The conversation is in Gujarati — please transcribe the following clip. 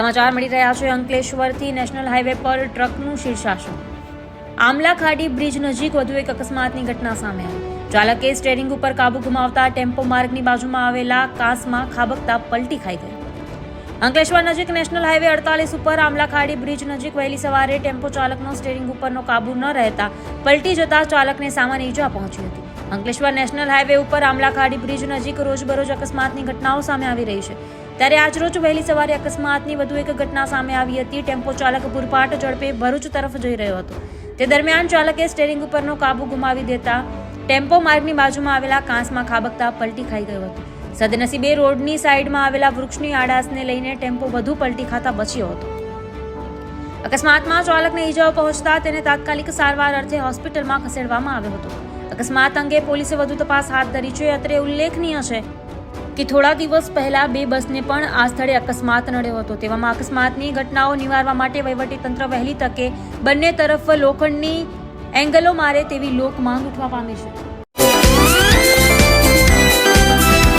સમાચાર મળી રહ્યા છે અંકલેશ્વરથી નેશનલ હાઈવે પર ટ્રકનું શીર્ષાસન. આમલા ખાડી બ્રિજ નજીક વધુ એક અકસ્માતની ઘટના સામે ચાલકે સ્ટેરિંગ ઉપર કાબુ ગુમાવતા ટેમ્પો માર્ગની બાજુમાં આવેલા કાસમાં ખાબકતા પલટી ખાઈ ગઈ. અંકલેશ્વર નજીક નેશનલ હાઈવે અડતાલીસ ઉપર આમલા ખાડી બ્રિજ નજીક વહેલી સવારે ટેમ્પો ચાલકનો સ્ટેરિંગ ઉપરનો કાબુ ન રહેતા પલટી જતા ચાલકને સામાન્ય ઈજા પહોંચી હતી. અંકલેશ્વર નેશનલ હાઈવે ઉપર આમલાખાડી બ્રિજ નજીક રોજબરોજ અકસ્માતની ઘટનાઓ સામે આવી રહી છે. ત્યારે આજરોજ વહેલી સવારે અકસ્માતની વધુ એક ઘટના સામે આવી હતી. ટેમ્પો ચાલક પૂરપાટ ઝડપે ભરૂચ તરફ જઈ રહ્યો હતો. તે દરમિયાન ચાલકે સ્ટેરિંગ ઉપરનો કાબુ ગુમાવી દેતા ટેમ્પો માર્ગની બાજુમાં આવેલા કાંસમાં ખાબકતા પલટી ખાઈ ગયો હતો. સદનસીબે રોડની સાઈડમાં આવેલા વૃક્ષની આડાસને લઈને ટેમ્પો વધુ પલટી ખાતા બચ્યો હતો. અકસ્માતમાં ચાલકને ઈજાઓ પહોંચતા તેને તાત્કાલિક સારવાર અર્થે હોસ્પિટલમાં ખસેડવામાં આવ્યો હતો. અકસ્માત અંગે પોલીસે વધુ તપાસ હાથ ધરી છે. અત્રે ઉલ્લેખનીય છે કે થોડા દિવસ પહેલા બે બસને પણ આ સ્થળે અકસ્માત નડ્યો હતો. તેવામાં અકસ્માતની ઘટનાઓ નિવારવા માટે વહીવટીતંત્ર વહેલી તકે બંને તરફ લોખંડની એંગલો મારે તેવી લોક માંગ ઉઠવા પામી છે.